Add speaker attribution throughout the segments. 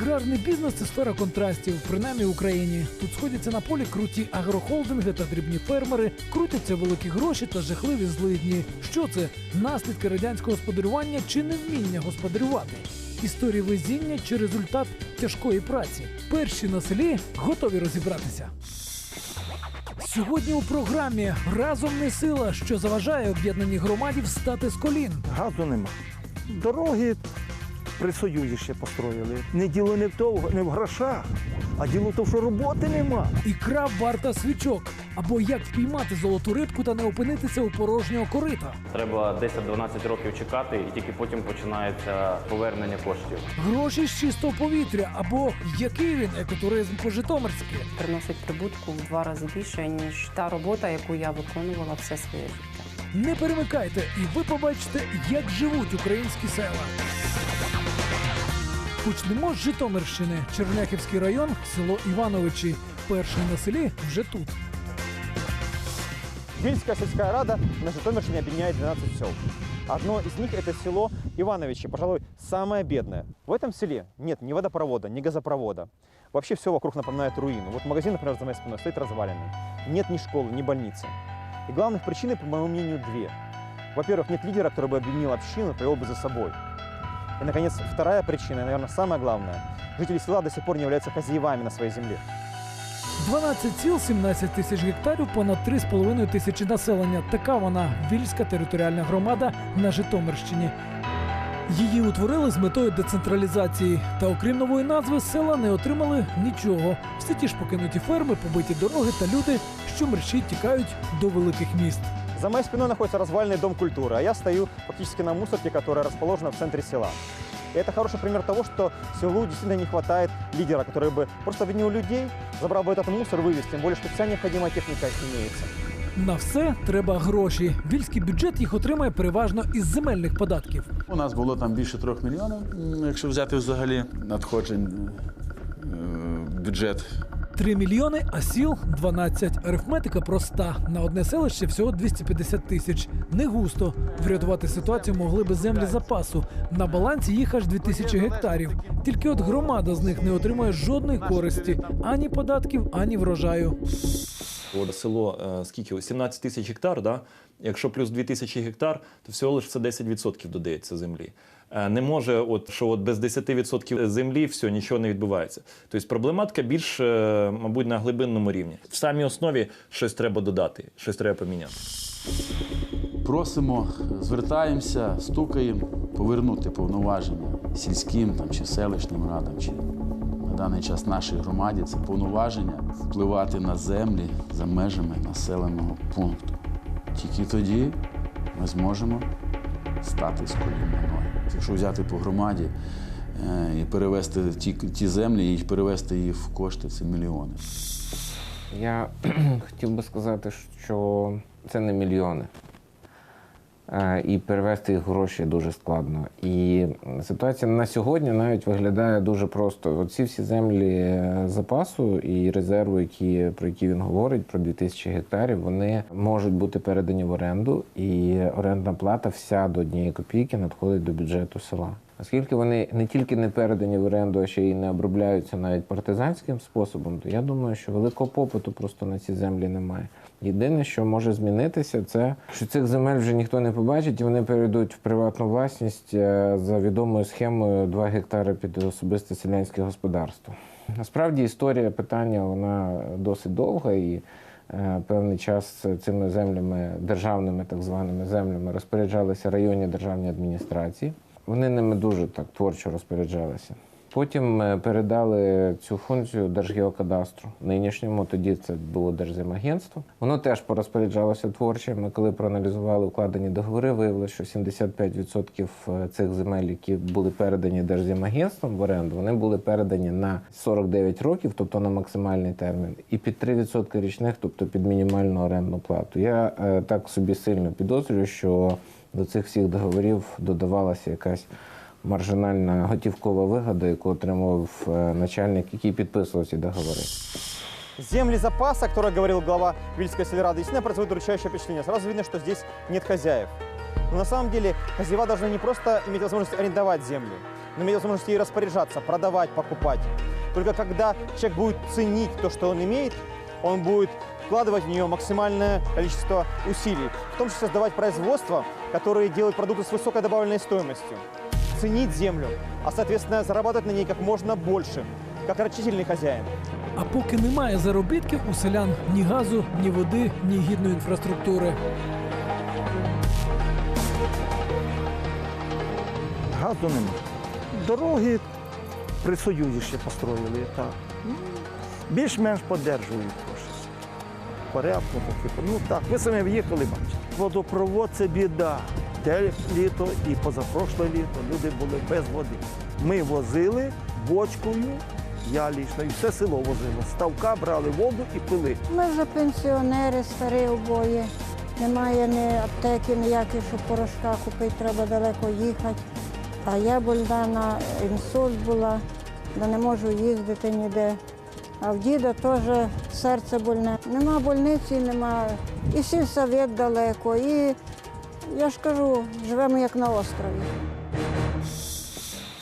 Speaker 1: Аграрний бізнес це сфера контрастів, принаймні в Україні. Тут сходяться на полі круті агрохолдинги та дрібні фермери, крутяться великі гроші та жахливі злидні. Що це? Наслідки радянського господарювання чи невміння господарювати? Історії везіння чи результат тяжкої праці? Перші на селі готові розібратися. Сьогодні у програмі разом не сила, що заважає об'єднаній громаді встати з колін.
Speaker 2: Газу нема. Дороги при Союзі ще построїли. Не діло не в тому, не в грошах, а діло в тому, що роботи нема.
Speaker 1: Ікра варта свічок. Або як впіймати золоту рибку та не опинитися у порожнього корита.
Speaker 3: Треба 10-12 років чекати, і тільки потім починається повернення коштів.
Speaker 1: Гроші з чистого повітря, або який він екотуризм по-житомирськи.
Speaker 4: приносить прибутку в два рази більше, ніж та робота, яку я виконувала все своє життя.
Speaker 1: Не перемикайте, і ви побачите, як живуть українські села. Почнемо з Житомирщини, Черняхівський район, село Івановичі. Перший на селі вже тут.
Speaker 5: Вильская сельская рада на Житомирщине объединяет 12 сел. Одно из них это село Ивановичи, пожалуй, самое бедное. В этом селе нет ни водопровода, ни газопровода. Вообще все вокруг напоминает руину. Вот магазин, например, за моей спиной стоит разваленный. Нет ни школы, ни больницы. И главных причин, по моему мнению, две. Во-первых, нет лидера, который бы объединил общину и повел бы за собой. И, наконец, вторая причина, и, наверное, самая главная. Жители села до сих пор не являются хозяевами на своей земле.
Speaker 1: 12 сіл, 17 тисяч гектарів, понад 3,5 тисячі населення. Така вона Вільська територіальна громада на Житомирщині. Її утворили з метою децентралізації. Та окрім нової назви, села не отримали нічого. Всі ті ж покинуті ферми, побиті дороги та люди, що мерщій тікають до великих міст.
Speaker 5: За моей спиной находится развальный дом культуры, а я стою фактически на мусорке, которая расположена в центре села. И это хороший пример того, что селу действительно не хватает лидера, который бы просто объединил людей, забрал бы этот мусор, вывез, тем более, что вся необходимая техника имеется.
Speaker 1: На все треба гроші. Вільський бюджет їх отримає переважно із земельних податків.
Speaker 6: У нас було там більше трьох мільйонів, м, якщо взяти взагалі надходжень е, в бюджет.
Speaker 1: 3 мільйони, а сіл 12. Арифметика проста. На одне селище всього 250 тисяч. Не густо. Врятувати ситуацію могли би землі запасу. На балансі їх аж 2000 гектарів. Тільки от громада з них не отримує жодної користі ані податків, ані врожаю.
Speaker 7: Село е, скільки 17 тисяч гектар. Да? Якщо плюс 2 тисячі гектар, то всього лише це 10% додається землі. Е, Не може, от що от без 10% землі все нічого не відбувається. Тобто проблематика більш, е, мабуть, на глибинному рівні. В самій основі щось треба додати, щось треба поміняти.
Speaker 6: Просимо, звертаємося, стукаємо, повернути повноваження сільським там, чи селищним радам, чи на даний час нашій громаді це повноваження впливати на землі за межами населеного пункту. Тільки тоді ми зможемо стати з колін ноги. Якщо взяти по громаді е, і перевести ті, ті землі, і перевести їх в кошти, це мільйони.
Speaker 8: Я хотів би сказати, що це не мільйони. Е, І перевести їх гроші дуже складно. І ситуація на сьогодні навіть виглядає дуже просто. Оці всі землі е, запасу і резерву, які, про які він говорить, про 2000 гектарів, вони можуть бути передані в оренду, і орендна плата вся до однієї копійки надходить до бюджету села. Оскільки вони не тільки не передані в оренду, а ще й не обробляються навіть партизанським способом, то я думаю, що великого попиту просто на ці землі немає. Єдине, що може змінитися, це що цих земель вже ніхто не побачить, і вони перейдуть в приватну власність е, за відомою схемою 2 гектари під особисте селянське господарство. Насправді історія питання вона досить довга і. е, Певний час цими землями, державними так званими землями, розпоряджалися районні державні адміністрації. Вони ними дуже так творчо розпоряджалися. Потім е, передали цю функцію Держгеокадастру. Нинішньому тоді це було Держземагентство. Воно теж порозпоряджалося творчо. Ми коли проаналізували укладені договори, виявилося, що 75% цих земель, які були передані Держземагентством в оренду, вони були передані на 49 років, тобто на максимальний термін, і під 3% річних, тобто під мінімальну орендну плату. Я е, так собі сильно підозрюю, що до цих всіх договорів додавалася якась маржинальна готівкова вигода, яку отримував е, начальник, який підписував ці договори.
Speaker 5: Земли запаса, о которых говорил глава Вильской сельрады, действительно производит удручающее впечатление. Сразу видно, что здесь нет хозяев. Но на самом деле хозяева должны не просто иметь возможность арендовать земли, но иметь возможность ей распоряжаться, продавать, покупать. Только когда человек будет ценить то, что он имеет, он будет вкладывать в нее максимальное количество усилий, в том числе создавать производства, которые делают продукты с высокой добавленной стоимостью, Ценить землю, а соответственно зарабатывать на ней как можно больше, как рачительный хозяин.
Speaker 1: А поки немає заробітків, у селян ні газу, ні води, ні гідної інфраструктури.
Speaker 2: Газу нема. Дороги при Союзі ще построїли. Так. Ну, Більш-менш подержують трошки. Порядку. Ну так, ви самі в'їхали, бачите. Водопровод це біда. Те літо і позапрошле літо люди були без води. Ми возили бочкою, я лічно, і все село возило. Ставка брали воду і пили.
Speaker 9: Ми вже пенсіонери, старі обоє. Немає ні аптеки ніякої, щоб порошка купити, треба далеко їхати. А я больна на інсульт була, де не можу їздити ніде. А в діда теж серце больне. Нема больниці, нема. І сільсовет далеко. І я ж кажу, живемо як на острові.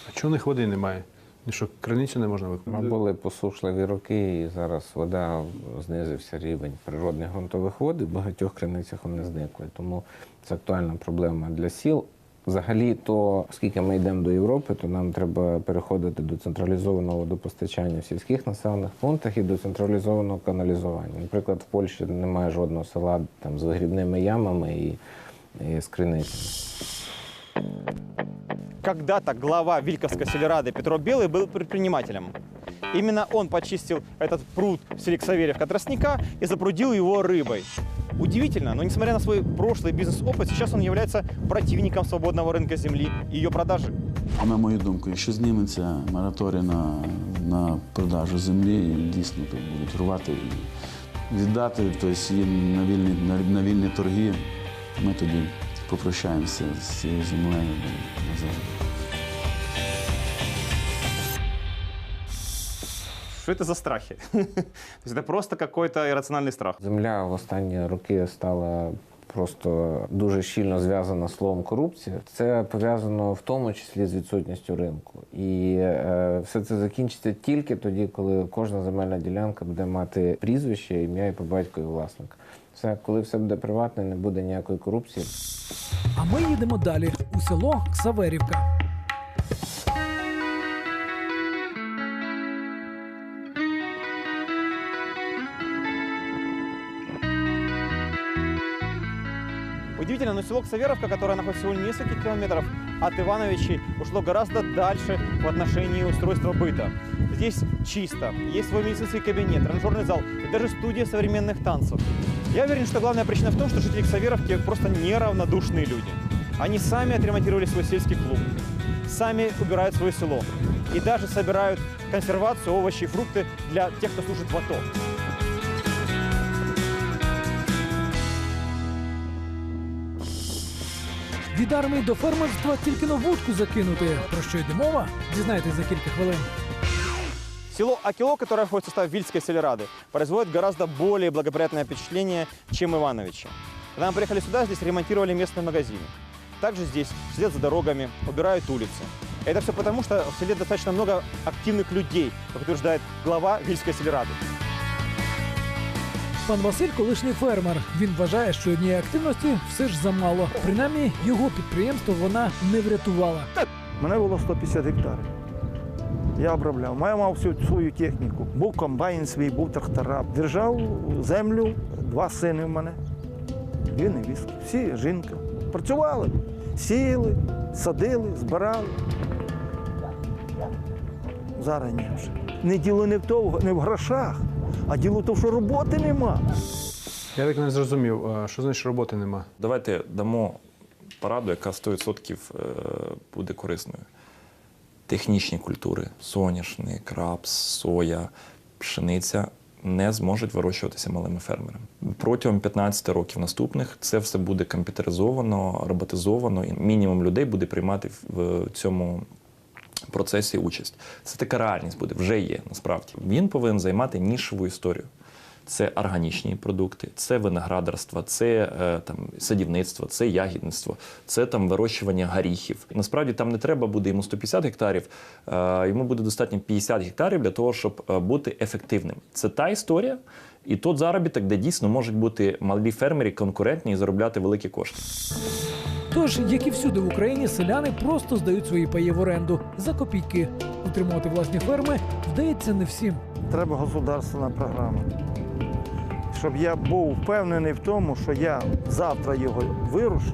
Speaker 10: А чого у них води немає? Що, криницю не можна
Speaker 8: Ми
Speaker 10: виконати?
Speaker 8: були посушливі роки, і зараз вода знизився рівень природних ґрунтових вод, і в багатьох криницях вони зникли. Тому це актуальна проблема для сіл. Взагалі, то оскільки ми йдемо до Європи, то нам треба переходити до централізованого водопостачання в сільських населених пунктах і до централізованого каналізування. Наприклад, в Польщі немає жодного села там з вигрібними ямами і, і з криницями.
Speaker 5: Когда-то глава Вильковской селерады Петро Белый был предпринимателем. Именно он почистил этот пруд в селе Ксаверевка тростника и запрудил его рыбой. Удивительно, но несмотря на свой прошлый бизнес-опыт, сейчас он является противником свободного рынка земли и ее продажи.
Speaker 6: А на мою думку, якщо зніметься мораторій на, на продажу землі, і дійсно то будуть рвати і віддати, тобто її на вільні, на, на вільні торги, ми тоді попрощаємося з цією землею назавжди.
Speaker 5: Что это за страхи? То есть это просто какой-то иррациональный страх.
Speaker 8: Земля в останні роки стала просто дуже щільно зв'язана з словом корупція. Це пов'язано в тому числі з відсутністю ринку. І е, все це закінчиться тільки тоді, коли кожна земельна ділянка буде мати прізвище, ім'я і по батькові власника. Все, коли все буде приватне, не буде ніякої корупції.
Speaker 1: А ми їдемо далі у село Ксаверівка.
Speaker 5: Удивительно, но село Ксаверовка, которое находится всего в нескольких километров от Ивановичей, ушло гораздо дальше в отношении устройства быта. Здесь чисто, есть свой медицинский кабинет, тренажерный зал и даже студия современных танцев. Я уверен, что главная причина в том, что жители Ксаверовки просто неравнодушные люди. Они сами отремонтировали свой сельский клуб, сами убирают свое село и даже собирают консервацию, овощи и фрукты для тех, кто служит в АТО.
Speaker 1: Від армії до фермерства тільки на вудку закинути. Про що йде мова? Дізнайтесь за кілька хвилин.
Speaker 5: Село Акило, которое входит в состав Вильской селерады, производит гораздо более благоприятное впечатление, чем Ивановичи. Когда мы приехали сюда, здесь ремонтировали местные магазины. Также здесь следят за дорогами, убирают улицы. Это все потому, что в селе достаточно много активных людей, как утверждает глава Вильской селерады.
Speaker 1: Пан Василь колишній фермер. Він вважає, що однієї активності все ж замало. Принаймні, його підприємство вона не врятувала.
Speaker 2: У мене було 150 гектарів. Я обробляв. Я мав всю свою техніку. Був комбайн свій, був трактора. Держав землю, два сини в мене, дві невістки. Всі жінка. Працювали, сіяли, садили, збирали. Зараз ні вже. Не діло не в тому, не в грошах, а діло в тому, що роботи нема.
Speaker 10: Я так не зрозумів, що значить роботи нема?
Speaker 7: Давайте дамо пораду, яка 100% е, буде корисною. Технічні культури соняшник, рапс, соя, пшениця не зможуть вирощуватися малими фермерами. Протягом 15 років наступних це все буде комп'ютеризовано, роботизовано, і мінімум людей буде приймати в цьому процесі участь. Це така реальність буде, вже є насправді. Він повинен займати нішеву історію. Це органічні продукти, це виноградарство, це е, там садівництво, це ягідництво, це там вирощування горіхів. Насправді там не треба буде йому 150 гектарів, е, йому буде достатньо 50 гектарів для того, щоб е, бути ефективним. Це та історія. І тот заробіток, де дійсно можуть бути малі фермери конкурентні і заробляти великі кошти.
Speaker 1: Тож, як і всюди в Україні, селяни просто здають свої паї в оренду за копійки. Утримувати власні ферми вдається не всім.
Speaker 2: Треба государственна програма. Щоб я був впевнений в тому, що я завтра його вирощу,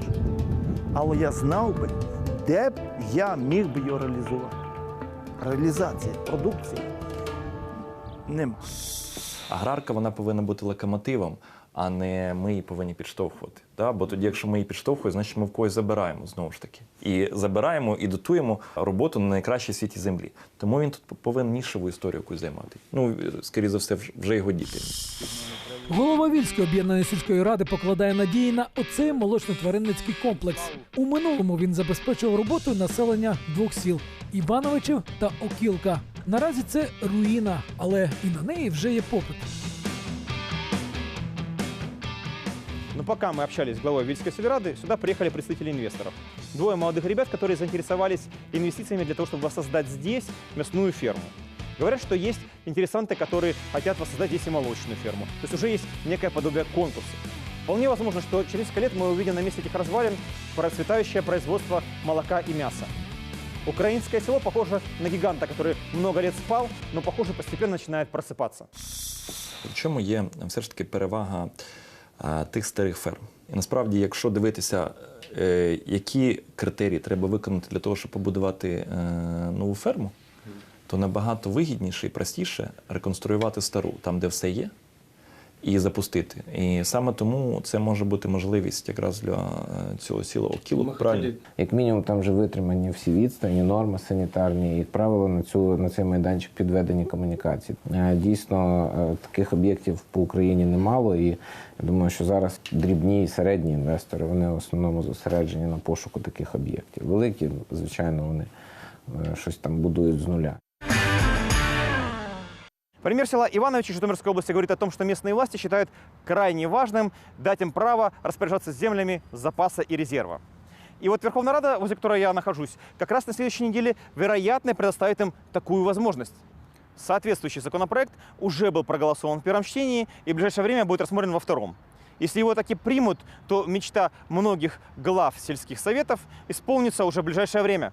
Speaker 2: але я знав би, де б я міг би його реалізувати. Реалізація продукції нема.
Speaker 7: Аграрка вона повинна бути локомотивом, а не ми її повинні підштовхувати. Да? Бо тоді, якщо ми її підштовхуємо, значить ми в когось забираємо знову ж таки. І забираємо і дотуємо роботу на найкращій світі землі. Тому він тут повинен нішеву історію якусь займати. Ну, скоріше за все, вже його діти.
Speaker 1: Голова Вільської об'єднаної сільської ради покладає надії на оцей молочно-тваринницький комплекс. У минулому він забезпечував роботою населення двох сіл Івановичів та Окілка. Наразі це руїна, але і на неї вже є попит.
Speaker 5: Но пока мы общались с главой Вильской сельрады, сюда приехали представители инвесторов. Двое молодых ребят, которые заинтересовались инвестициями для того, чтобы воссоздать здесь мясную ферму. Говорят, что есть интересанты, которые хотят воссоздать здесь и молочную ферму. То есть уже есть некое подобие конкурса. Вполне возможно, что через несколько лет мы увидим на месте этих развалин процветающее производство молока и мяса. Украинское село похоже на гиганта, который много лет спал, но, похоже, постепенно начинает просыпаться.
Speaker 7: В чому є все ж таки перевага е, тих старих ферм? І насправді, якщо дивитися, е, які критерії треба виконати для того, щоб побудувати е, нову ферму, то набагато вигідніше і простіше реконструювати стару там, де все є, і запустити. І саме тому це може бути можливість якраз для е, цього Окілок. Правильно.
Speaker 8: Як мінімум, там вже витримані всі відстані, норми санітарні. Як правило, на цю на цей майданчик підведені комунікації. Е, Дійсно, е, таких об'єктів по Україні немало, і я думаю, що зараз дрібні і середні інвестори вони в основному зосереджені на пошуку таких об'єктів. Великі, звичайно, вони щось там будують з нуля.
Speaker 5: Пример села Ивановичи Житомирской области говорит о том, что местные власти считают крайне важным дать им право распоряжаться землями запаса и резерва. И вот Верховная Рада, возле которой я нахожусь, как раз на следующей неделе, вероятно, предоставит им такую возможность. Соответствующий законопроект уже был проголосован в первом чтении и в ближайшее время будет рассмотрен во втором. Если его таки примут, то мечта многих глав сельских советов исполнится уже в ближайшее время.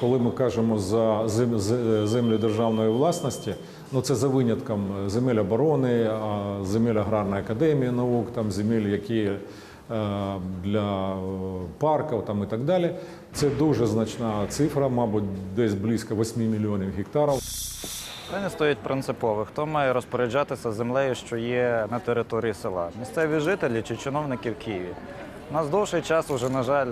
Speaker 11: Коли ми кажемо за зем- з- землі державної власності, ну це за винятком земель оборони, земель аграрної академії наук, там земель, які е, для е, парків там і так далі. Це дуже значна цифра, мабуть, десь близько 8 мільйонів гектарів.
Speaker 12: Питання стоїть принципове. Хто має розпоряджатися землею, що є на території села? Місцеві жителі чи чиновники в Києві? У нас довший час уже, на жаль,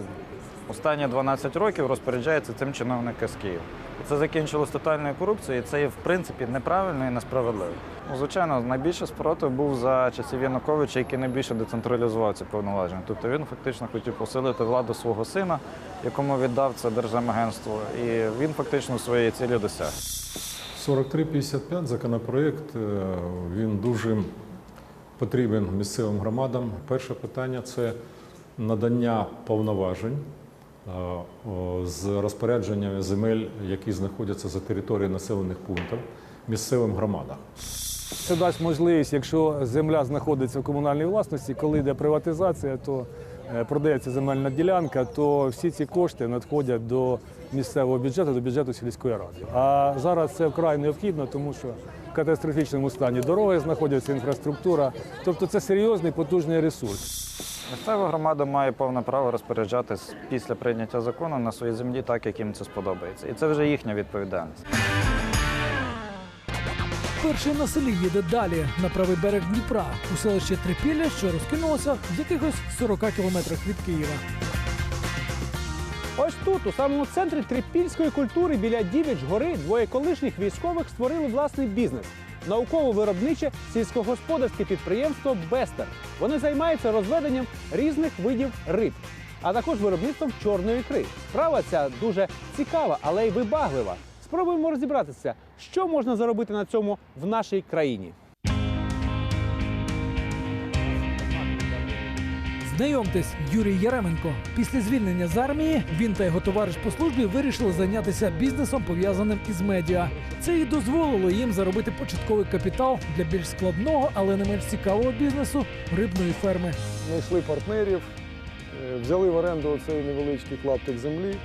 Speaker 12: останні 12 років розпоряджаються цим чиновники з Києва. Це закінчилось тотальною корупцією, і це є в принципі неправильно і несправедливо. Ну, звичайно, найбільше спротив був за часів Януковича, який найбільше децентралізував ці повноваження. Тобто він фактично хотів посилити владу свого сина, якому віддав це держземагентство, і він фактично своєї цілі досяг.
Speaker 11: 4355 законопроект е, він дуже потрібен місцевим громадам. Перше питання це надання повноважень з розпорядженнями земель, які знаходяться за територією населених пунктів місцевим громадам.
Speaker 13: Це дасть можливість, якщо земля знаходиться в комунальній власності, коли йде приватизація, то е, продається земельна ділянка, то всі ці кошти надходять до місцевого бюджету, до бюджету сільської ради. А зараз це вкрай необхідно, тому що в катастрофічному стані дороги знаходяться, інфраструктура. Тобто це серйозний потужний ресурс.
Speaker 12: Місцева громада має повне право розпоряджатись після прийняття закону на своїй землі так, як їм це сподобається. І це вже їхня відповідальність.
Speaker 1: Перший на селі їде далі на правий берег Дніпра у селище Трипілля, що розкинулося в якихось 40 кілометрах від Києва.
Speaker 14: Ось тут, у самому центрі трипільської культури біля Дівіч гори, двоє колишніх військових створили власний бізнес. Науково-виробниче сільськогосподарське підприємство Бестер. Вони займаються розведенням різних видів риб, а також виробництвом чорної ікри. Справа ця дуже цікава, але й вибаглива. Спробуємо розібратися, що можна заробити на цьому в нашій країні.
Speaker 1: Знайомтесь, Юрій Яременко. Після звільнення з армії він та його товариш по службі вирішили зайнятися бізнесом, пов'язаним із медіа. Це і дозволило їм заробити початковий капітал для більш складного, але не менш цікавого бізнесу рибної ферми.
Speaker 15: знайшли партнерів, е, взяли в оренду оцей невеличкий клаптик землі,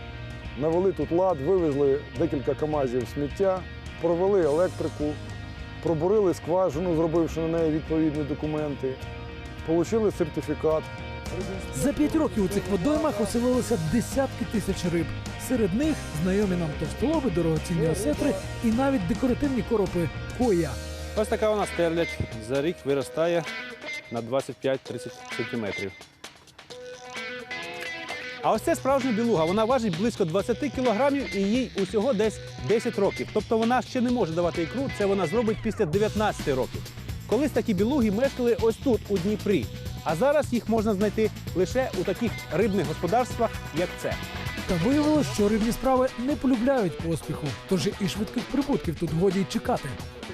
Speaker 15: навели тут лад, вивезли декілька камазів сміття, провели електрику, пробурили скважину, зробивши на неї відповідні документи, отримали сертифікат.
Speaker 1: За п'ять років у цих водоймах оселилося десятки тисяч риб. Серед них знайомі нам товстолоби, дорогоцінні осетри і навіть декоративні коропи коя.
Speaker 14: Ось така вона стерлядь. За рік виростає на 25-30 сантиметрів. А ось це справжня білуга. Вона важить близько 20 кілограмів і їй усього десь 10 років. Тобто вона ще не може давати ікру, це вона зробить після 19 років. Колись такі білуги мешкали ось тут, у Дніпрі. А зараз їх можна знайти лише у таких рибних господарствах, як це.
Speaker 1: Та виявилось, що рибні справи не полюбляють поспіху, тож і швидких прибутків тут годі й чекати.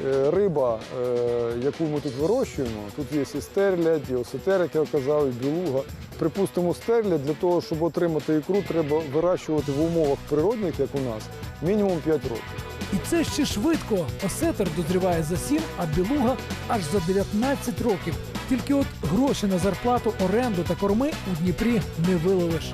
Speaker 15: Е, Риба, е, яку ми тут вирощуємо, тут є і стерлядь, і осетер, як я казав, і білуга. Припустимо, стерлядь для того, щоб отримати ікру, треба вирощувати в умовах природних, як у нас, мінімум 5 років.
Speaker 1: І це ще швидко. Осетер дозріває за 7, а білуга аж за 19 років. Тільки от гроші на зарплату, оренду та корми у Дніпрі не виловиш.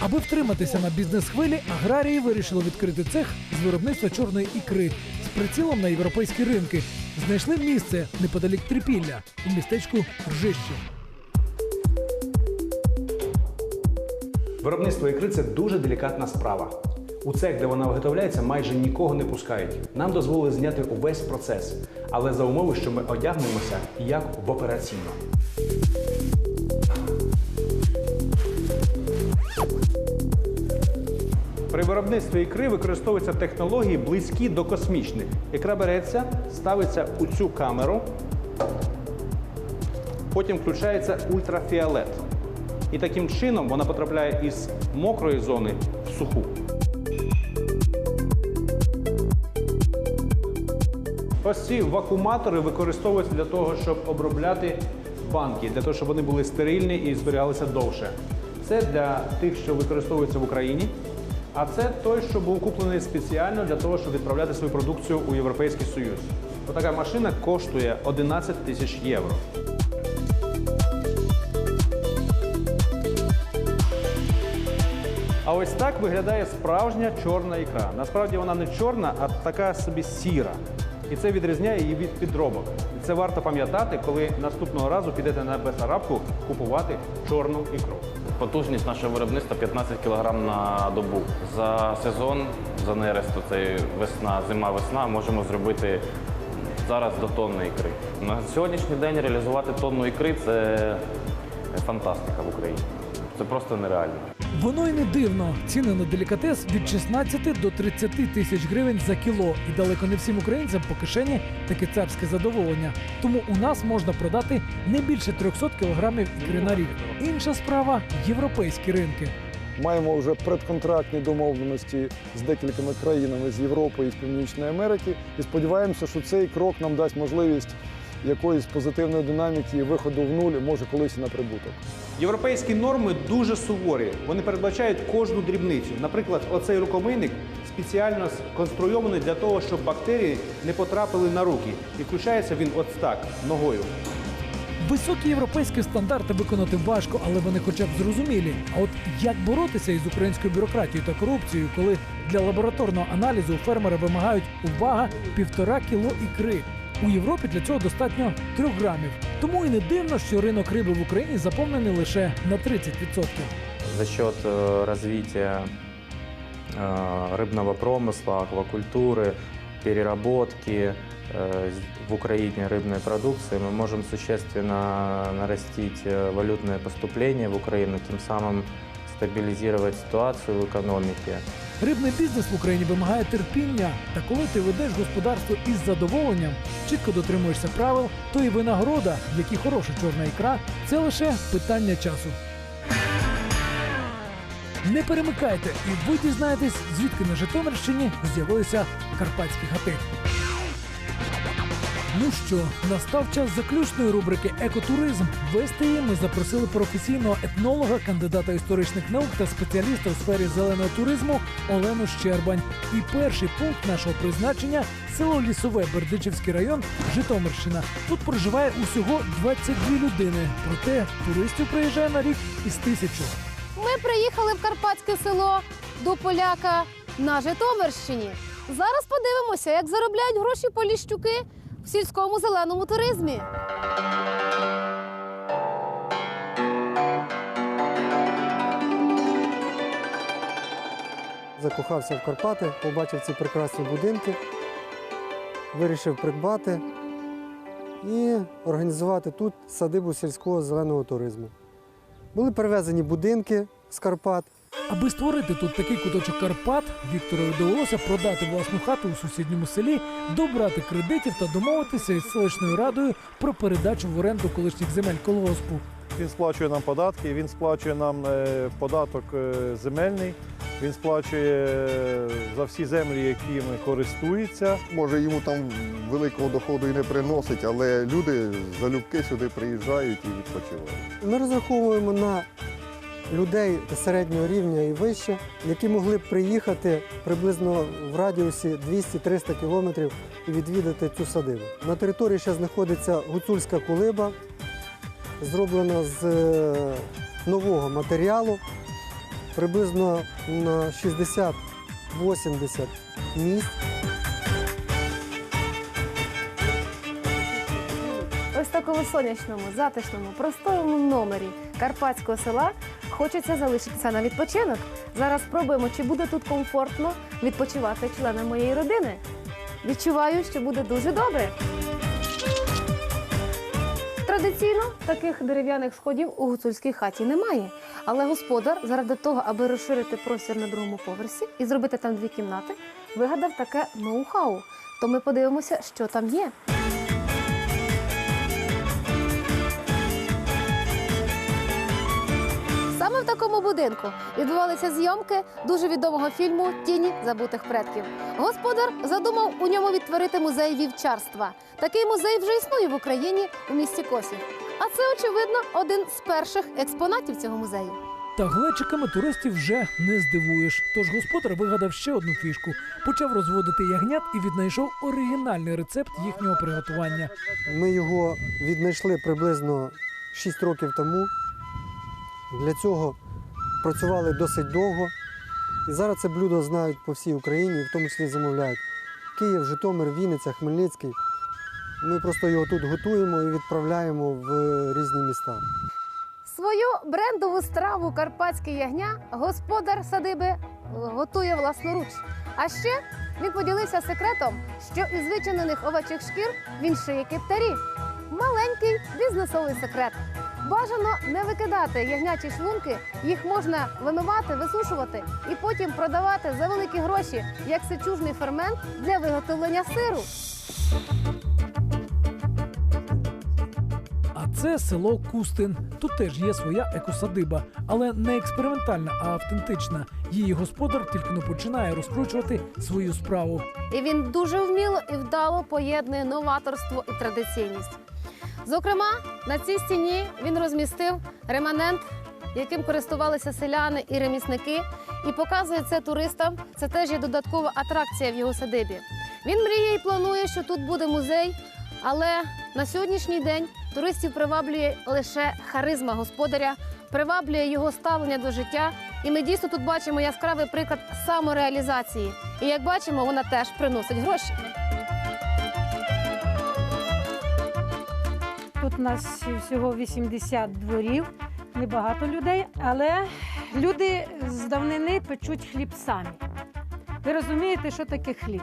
Speaker 1: Аби втриматися на бізнес-хвилі, аграрії вирішили відкрити цех з виробництва чорної ікри з прицілом на європейські ринки. Знайшли місце неподалік Трипілля у містечку Ржище.
Speaker 14: Виробництво ікри це дуже делікатна справа. У цех, де вона виготовляється, майже нікого не пускають. Нам дозволили зняти увесь процес, але за умови, що ми одягнемося як в операційну. При виробництві ікри використовуються технології близькі до космічних. Ікра береться, ставиться у цю камеру, потім включається ультрафіолет. І таким чином вона потрапляє із мокрої зони в суху. Ці вакууматори використовуються для того, щоб обробляти банки, для того, щоб вони були стерильні і зберігалися довше. Це для тих, що використовуються в Україні. А це той, що був куплений спеціально для того, щоб відправляти свою продукцію у Європейський Союз. Отака машина коштує 11 тисяч євро. А ось так виглядає справжня чорна ікра. Насправді вона не чорна, а така собі сіра. І це відрізняє її від підробок. І це варто пам'ятати, коли наступного разу підете на Бесарабку купувати чорну ікру.
Speaker 3: Потужність нашого виробництва 15 кг на добу. За сезон, за нерест, це весна, зима, весна, можемо зробити зараз до тонни ікри. На сьогоднішній день реалізувати тонну ікри це фантастика в Україні. Це просто нереально.
Speaker 1: Воно й не дивно. Ціни на делікатес від 16 до 30 тисяч гривень за кіло. І далеко не всім українцям по кишені таке царське задоволення. Тому у нас можна продати не більше 300 кілограмів ікри на рік. Інша справа європейські ринки.
Speaker 15: Маємо вже предконтрактні домовленості з декількома країнами з Європи і з Північної Америки. І сподіваємося, що цей крок нам дасть можливість якоїсь позитивної динаміки і виходу в нуль, може колись і на прибуток.
Speaker 14: Європейські норми дуже суворі. Вони передбачають кожну дрібницю. Наприклад, оцей рукомийник спеціально сконструйований для того, щоб бактерії не потрапили на руки. І включається він от так, ногою.
Speaker 1: Високі європейські стандарти виконати важко, але вони хоча б зрозумілі. А от як боротися із українською бюрократією та корупцією, коли для лабораторного аналізу фермери вимагають увага півтора кіло ікри. У Європі для цього достатньо трьох грамів. Тому і не дивно, що ринок риби в Україні заповнений лише на 30%.
Speaker 3: За счет э, развития э, рыбного промысла, аквакультуры, переработки э, в Украине рыбной продукции мы можем существенно нарастить э, валютное поступление в Украину, тем самым стабилизировать ситуацию в экономике.
Speaker 1: Рибний бізнес в Україні вимагає терпіння. Та коли ти ведеш господарство із задоволенням, чітко дотримуєшся правил, то і винагорода, як і хороша чорна ікра, це лише питання часу. Не перемикайте, і ви дізнаєтесь, звідки на Житомирщині з'явилися карпатські гати. Ну що, настав час заключної рубрики Екотуризм. Вести її ми запросили професійного етнолога, кандидата історичних наук та спеціаліста у сфері зеленого туризму Олену Щербань. І перший пункт нашого призначення село Лісове, Бердичівський район, Житомирщина. Тут проживає усього 22 людини. Проте туристів приїжджає на рік із тисячу.
Speaker 16: Ми приїхали в карпатське село до поляка на Житомирщині. Зараз подивимося, як заробляють гроші поліщуки сільському зеленому туризмі.
Speaker 17: Закохався в Карпати, побачив ці прекрасні будинки, вирішив придбати і організувати тут садибу сільського зеленого туризму. Були перевезені будинки з Карпат.
Speaker 1: Аби створити тут такий куточок Карпат, Вікторові довелося продати власну хату у сусідньому селі, добрати кредитів та домовитися із селищною радою про передачу в оренду колишніх земель колгоспу.
Speaker 18: Він сплачує нам податки, він сплачує нам е, податок е, земельний, він сплачує е, за всі землі, якими користується.
Speaker 19: Може, йому там великого доходу і не приносить, але люди залюбки сюди приїжджають і відпочивають.
Speaker 17: Ми розраховуємо на людей середнього рівня і вище, які могли б приїхати приблизно в радіусі 200-300 кілометрів і відвідати цю садибу. На території ще знаходиться гуцульська кулиба, зроблена з е, нового матеріалу, приблизно на 60-80 місць.
Speaker 16: Ось такому сонячному, затишному, простому номері карпатського села хочеться залишитися на відпочинок. Зараз спробуємо, чи буде тут комфортно відпочивати членам моєї родини. Відчуваю, що буде дуже добре. Традиційно таких дерев'яних сходів у гуцульській хаті немає. Але господар, заради того, аби розширити простір на другому поверсі і зробити там дві кімнати, вигадав таке ноу-хау. То ми подивимося, що там є. Саме в такому будинку відбувалися зйомки дуже відомого фільму Тіні забутих предків. Господар задумав у ньому відтворити музей вівчарства. Такий музей вже існує в Україні у місті Косів. А це, очевидно, один з перших експонатів цього музею.
Speaker 1: Та глечиками туристів вже не здивуєш. Тож господар вигадав ще одну фішку: почав розводити ягнят і віднайшов оригінальний рецепт їхнього приготування.
Speaker 17: Ми його віднайшли приблизно 6 років тому. Для цього працювали досить довго. І зараз це блюдо знають по всій Україні, і в тому числі замовляють. Київ, Житомир, Вінниця, Хмельницький. Ми просто його тут готуємо і відправляємо в різні міста.
Speaker 16: Свою брендову страву карпатське ягня господар садиби готує власноруч. А ще він поділився секретом, що із вичинених овечих шкір він шиє кептарі. Маленький бізнесовий секрет. Бажано не викидати ягнячі шлунки, їх можна вимивати, висушувати і потім продавати за великі гроші як сечужний фермент для виготовлення сиру.
Speaker 1: А це село Кустин. Тут теж є своя екосадиба, але не експериментальна, а автентична. Її господар тільки но починає розкручувати свою справу.
Speaker 16: І він дуже вміло і вдало поєднує новаторство і традиційність. Зокрема, на цій стіні він розмістив реманент, яким користувалися селяни і ремісники, і показує це туристам. Це теж є додаткова атракція в його садибі. Він мріє і планує, що тут буде музей, але на сьогоднішній день туристів приваблює лише харизма господаря, приваблює його ставлення до життя. І ми дійсно тут бачимо яскравий приклад самореалізації. І як бачимо, вона теж приносить гроші.
Speaker 20: Тут у нас всього 80 дворів, небагато людей, але люди з давнини печуть хліб самі. Ви розумієте, що таке хліб?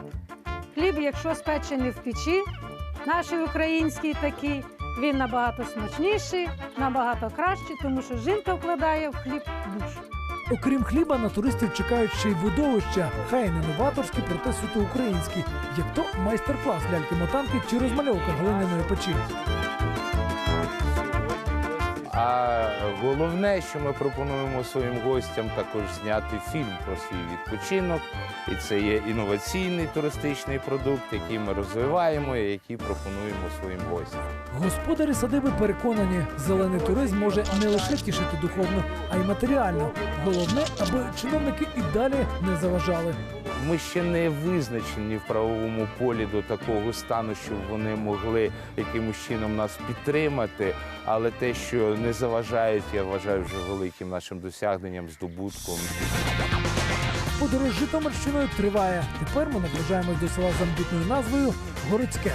Speaker 20: Хліб, якщо спечений в печі, наш український такий, він набагато смачніший, набагато кращий, тому що жінка вкладає в хліб душу.
Speaker 1: Окрім хліба, на туристів чекають ще й видовища, хай не новаторські, проте суто українські, як то майстер-клас ляльки-мотанки чи розмальовка глиняної печі.
Speaker 21: А головне, що ми пропонуємо своїм гостям також зняти фільм про свій відпочинок. І це є інноваційний туристичний продукт, який ми розвиваємо і який пропонуємо своїм гостям.
Speaker 1: Господарі садиби переконані, зелений туризм може не лише тішити духовно, а й матеріально. Головне, аби чиновники і далі не заважали.
Speaker 21: Ми ще не визначені в правовому полі до такого стану, щоб вони могли якимось чином нас підтримати. Але те, що не заважають, я вважаю вже великим нашим досягненням, здобутком.
Speaker 1: Подорож Житомирщиною триває. Тепер ми наближаємось до села з амбітною назвою Городське.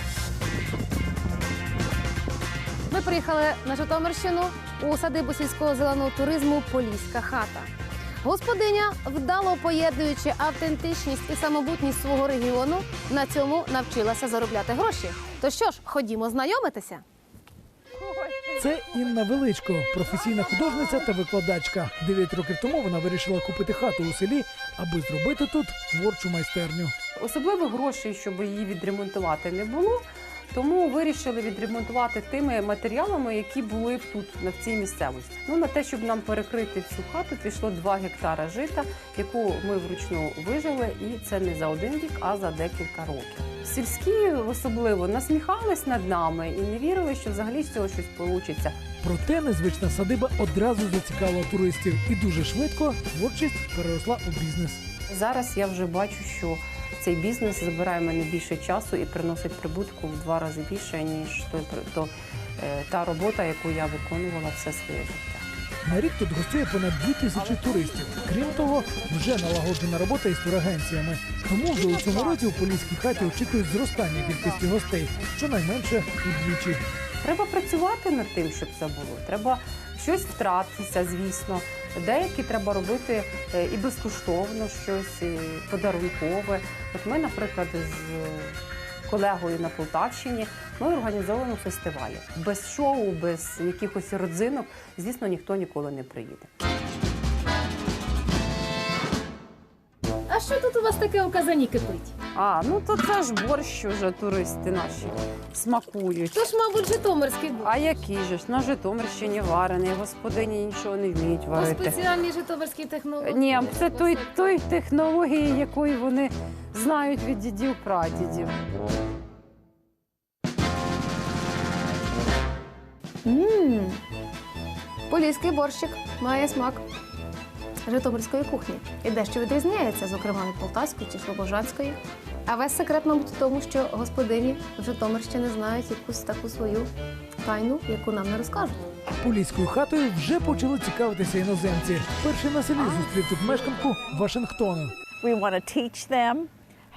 Speaker 16: Ми приїхали на Житомирщину у садибу сільського зеленого туризму Поліська хата. Господиня, вдало поєднуючи автентичність і самобутність свого регіону, на цьому навчилася заробляти гроші. То що ж, ходімо знайомитися.
Speaker 1: Це Інна Величко, професійна художниця та викладачка. Дев'ять років тому вона вирішила купити хату у селі, аби зробити тут творчу майстерню.
Speaker 4: Особливо грошей, щоб її відремонтувати, не було. Тому вирішили відремонтувати тими матеріалами, які були тут на в цій місцевості. Ну на те, щоб нам перекрити всю хату, пішло 2 гектара жита, яку ми вручну вижили, і це не за один рік, а за декілька років. Сільські особливо насміхались над нами і не вірили, що взагалі з цього щось вийде.
Speaker 1: Проте незвична садиба одразу зацікавила туристів, і дуже швидко творчість переросла у бізнес.
Speaker 4: Зараз я вже бачу, що цей бізнес забирає в мене більше часу і приносить прибутку в два рази більше, ніж той, то, е, та робота, яку я виконувала все своє життя.
Speaker 1: На рік тут гостює понад дві тисячі туристів. Крім того, вже налагоджена робота із турагенціями. Тому вже у цьому році у поліській хаті очікують зростання кількості гостей, щонайменше удвічі.
Speaker 4: Треба працювати над тим, щоб це було. Треба щось втратитися, звісно. Деякі треба робити е, і безкоштовно щось, і подарункове. От ми, наприклад, з колегою на Полтавщині ми організовуємо фестивалі. Без шоу, без якихось родзинок, звісно, ніхто ніколи не приїде.
Speaker 16: А що тут у вас таке у казані кипить?
Speaker 4: А, ну то це ж борщ уже туристи наші смакують.
Speaker 16: То ж, мабуть, Житомирський борщ.
Speaker 4: А який же ж? На Житомирщині варений, господині нічого не вміють
Speaker 16: У
Speaker 4: варити.
Speaker 16: спеціальній житомирській технології.
Speaker 4: Ні, це той, той технології, якої вони знають від дідів прадідів.
Speaker 16: Мм. Поліський борщик має смак житомирської кухні і дещо відрізняється, зокрема від полтавської чи слобожанської. А весь секрет, мабуть, в тому, що господині в Житомирщини знають якусь таку свою тайну, яку нам не розкажуть.
Speaker 1: Поліською хатою вже почали цікавитися іноземці. Перший на селі зустрів тут мешканку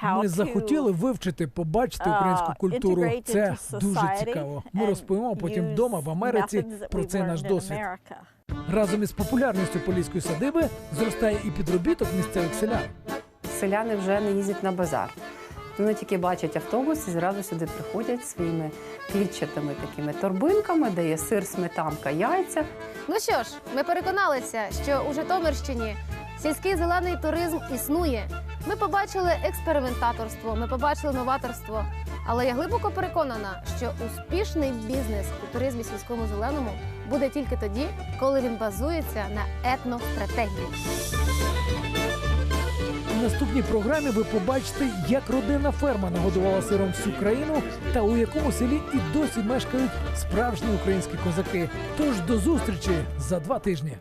Speaker 22: how
Speaker 1: Ми захотіли вивчити, побачити
Speaker 22: uh,
Speaker 1: українську культуру. Це дуже цікаво. Ми розповімо потім вдома в Америці про цей наш досвід. Разом із популярністю поліської садиби зростає і підробіток місцевих селян.
Speaker 4: Селяни вже не їздять на базар. Вони тільки бачать автобус і зразу сюди приходять своїми клітчатими такими торбинками, де є сир, сметанка, яйця.
Speaker 16: Ну що ж, ми переконалися, що у Житомирщині сільський зелений туризм існує. Ми побачили експериментаторство, ми побачили новаторство. Але я глибоко переконана, що успішний бізнес у туризмі сільському зеленому буде тільки тоді, коли він базується на етностратегії.
Speaker 1: У наступній програмі ви побачите, як родинна ферма нагодувала сиром всю країну та у якому селі і досі мешкають справжні українські козаки. Тож до зустрічі за два тижні.